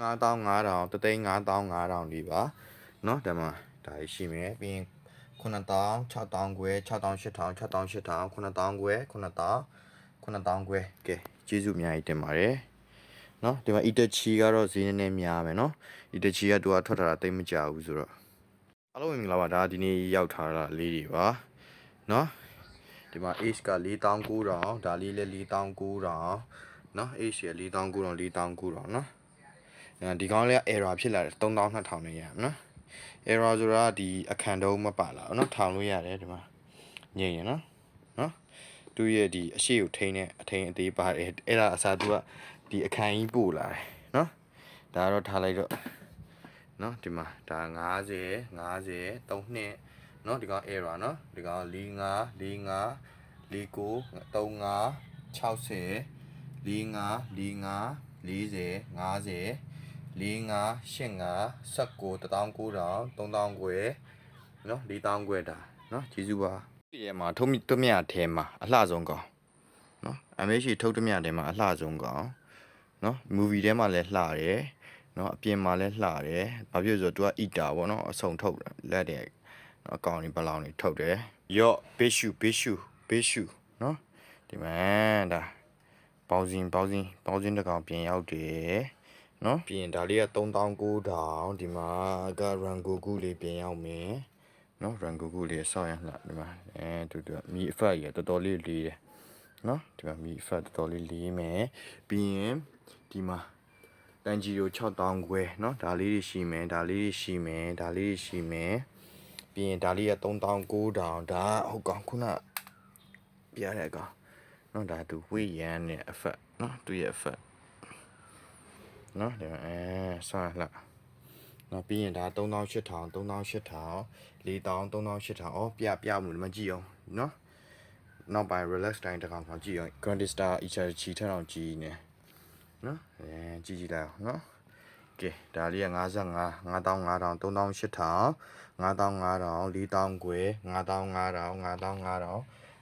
9500တသိန်း9500လေးပါเนาะဒါမှဒါရှိမယ်ပြီးရင်9000 6000ခွဲ6000 8000 6000 8000 9000ခွဲ9000 9000ခွဲကဲကျေးဇူးအများကြီးတင်ပါတယ်เนาะဒီမှာ Itachi ကတော့ဈေးနည်းနည်းများမယ်เนาะ Itachi ကသူကထွက်ထားတာတိတ်မကြဘူးဆိုတော့အားလုံးမင်္ဂလာပါဒါဒီနေ့ရောက်ထားတာလေးတွေပါเนาะဒီမှာ Ace က4900ဒါလေးလည်း4900เนาะ Ace ရ4900 4900เนาะ အဲ ဒီကောင်းလေးက error ဖြစ်လာတယ်3200နဲ့ရမှာနော် error ဆိုတာဒီအခန်းတုံးမပါလာဘူးနော်ထောင်လို့ရတယ်ဒီမှာညင်ရနော်နော်သူရဲ့ဒီအရှိကိုထိန်းတဲ့အထိန်အသေးပါတယ်အဲ့ဒါအစားသူကဒီအခန်းကြီးပို့လာတယ်နော်ဒါကတော့ထားလိုက်တော့နော်ဒီမှာဒါ90 90 3နှစ်နော်ဒီကောင် error နော်ဒီကောင်45 45 49 35 60 45 45 40 50 45 85 19 19000 3000ကျွဲနော်4000ကျွဲဒါနော်ကျေးဇူးပါဒီထဲမှာထုံးတမြထဲမှာအလှဆုံးကောင်နော် MH ထုတ်တမြထဲမှာအလှဆုံးကောင်နော် movie ထဲမှာလည်းလှတယ်နော်အပြင်မှာလည်းလှတယ်ဘာဖြစ်လို့ဆိုတော့ तू က eater ပေါ့နော်အဆုံထုတ်လက်တယ်နော်အကောင်တွေဘလောင်တွေထုတ်တယ်ယော့ bishu bishu bishu နော်ဒီမှာဒါပေါင်းစင်ပေါင်းစင်ပေါင်းစင်တစ်ကောင်ပြင်ရောက်တယ် နော်ပြီးရင်ဒါလေးက3900ဒီမှာက Rangoku လေးပြင်ရောက်မယ်နော် Rangoku လေးဆောက်ရလှဒီမှာအဲတူတူမီအဖက်ကြီးတော်တော်လေးလေးတယ်နော်ဒီမှာမီအဖက်တော်တော်လေးလေးမယ်ပြီးရင်ဒီမှာတန်ဂျီရို6000ခွဲเนาะဒါလေးတွေရှိမယ်ဒါလေးတွေရှိမယ်ဒါလေးတွေရှိမယ်ပြီးရင်ဒါလေးက3900ဒါဟုတ်ကောင်ခုနပြရတဲ့ကောင်เนาะဒါသူဝေးရမ်းတဲ့အဖက်เนาะသူရဲ့အဖက် နော်ဒီမှာအဲဆွမ်းလှနော်ပြီးရင်ဒါ3800 3800 4000 3800အော်ပြပြမှုလည်းမကြည့်အောင်နော်နောက်ပိုင်း relax time တစ်ခါမှကြည့်အောင် Grand Star Ichachi ထက်အောင်ကြည့်နေနော်အဲကြည့်ကြည့်လိုက်အောင်နော်ကဲဒါလေးက55 5500 3800 5500 4000ကျွဲ5500 5500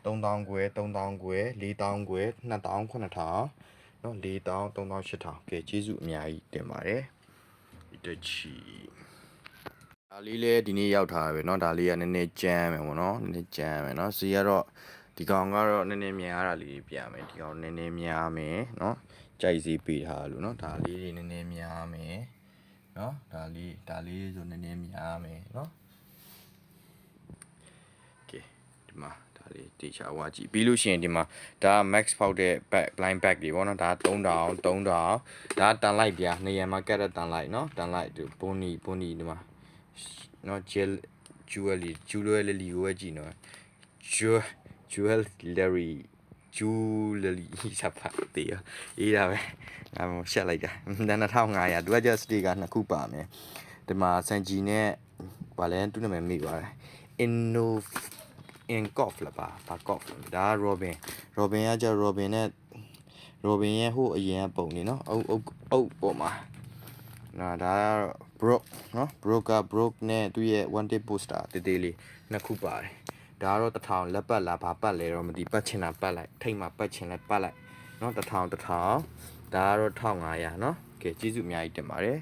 3000ကျွဲ3000ကျွဲ4000ကျွဲ2000 9000 နော်4000 3000 8000ကဲကျေးဇူးအများကြီးတင်ပါတယ်တချီဒါလေးလည်းဒီနေ့ရောက်ထားတာပဲเนาะဒါလေးကနည်းနည်းကြမ်းမယ်ပေါ့နော်နည်းနည်းကြမ်းမယ်เนาะစီကတော့ဒီကောင်ကတော့နည်းနည်းများတာလေးပြမယ်ဒီကောင်နည်းနည်းများမယ်เนาะကြိုက်စီပေးထားလို့เนาะဒါလေးတွေနည်းနည်းများမယ်เนาะဒါလေးဒါလေးဆိုနည်းနည်းများမယ်เนาะကဲဒီမှာ ဒါလေးတေချာဝါကြည့်ပြီးလို့ရှိရင်ဒီမှာဒါ max ဖောက်တဲ့ back line back တွေပေါ့နော်ဒါ3000 3000ဒါတန်လိုက်ပြနေရမှာကက်ရတန်လိုက်နော်တန်လိုက်ဒီဘွန်နီဘွန်နီဒီမှာနော် gel jewelry jewelry ကိုပဲကြည့်နော် jewel jewelry jewelry စပါတေးအေးဒါပဲအမရှက်လိုက်တာဒါ2500သူကကျစတေကနှစ်ခုပါမယ်ဒီမှာစန်ဂျီနဲ့ဗာလဲသူ့နာမည်မိပါတယ် inno in golf လားပါဘာ golf လဲဒါက robin robin ကကျ robin နဲ့ robin ရဲ့ဟိုအရင်ကပုံနေနော်အုပ်အုပ်အုပ်ပေါ်မှာနာဒါက broke နော် broker broke နဲ့သူ့ရဲ့ one day poster တေးသေးလေးနှစ်ခုပါတယ်ဒါကတော့တထောင်လက်ပတ်လားဘာပတ်လဲတော့မသိပတ်ချင်တာပတ်လိုက်ထိတ်မှာပတ်ချင်လဲပတ်လိုက်နော်တထောင်တထောင်ဒါကတော့1500နော်ကဲကျေးဇူးအများကြီးတင်ပါတယ်